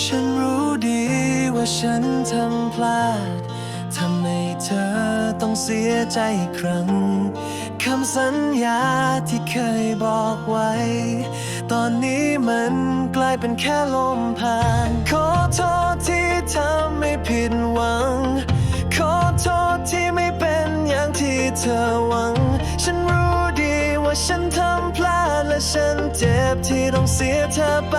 ฉันรู้ดีว่าฉันทำพลาด ทำให้เธอต้องเสียใจอีกครั้ง คำสัญญาที่เคยบอกไว้ ตอนนี้มันกลายเป็นแค่ลมผ่าน ขอโทษที่ทำให้ผิดหวัง ขอโทษที่ไม่เป็นอย่างที่เธอหวัง ฉันรู้ดีว่าฉันทำพลาดและฉันเจ็บที่ต้องเสียเธอไป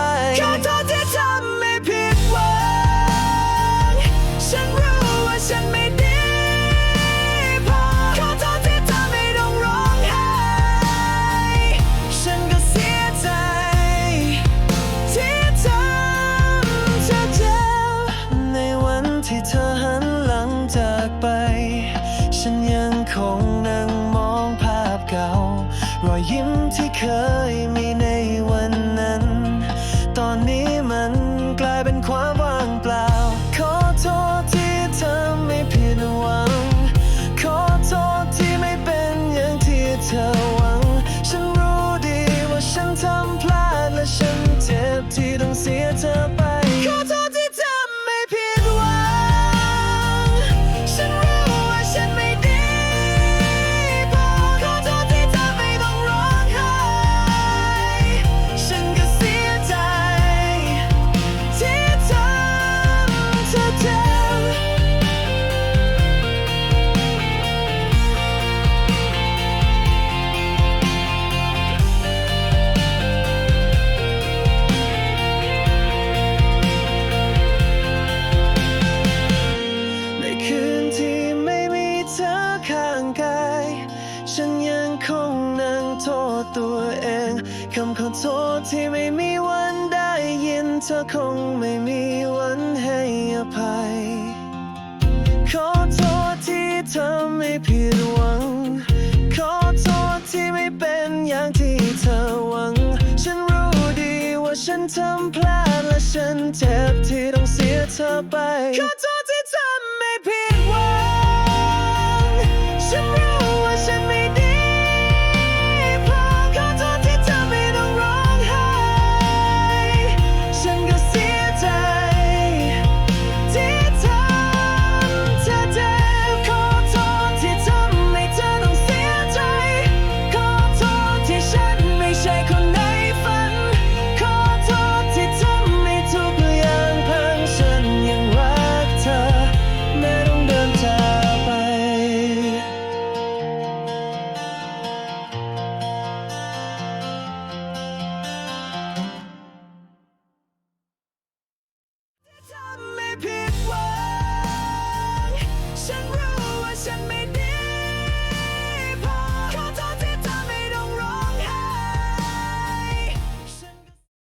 ษตัวเอง คำขอโทษที่ไม่มีวันได้ยิน เธอคงไม่มีวันให้อภัย ขอโทษที่ทำให้ผิดหวัง ขอโทษที่ไม่เป็นอย่างที่เธอหวัง ฉันรู้ดีว่าฉันทำพลาดและฉันเจ็บที่ต้องเสียเธอไป ขอโทษที่ทำให้ผิด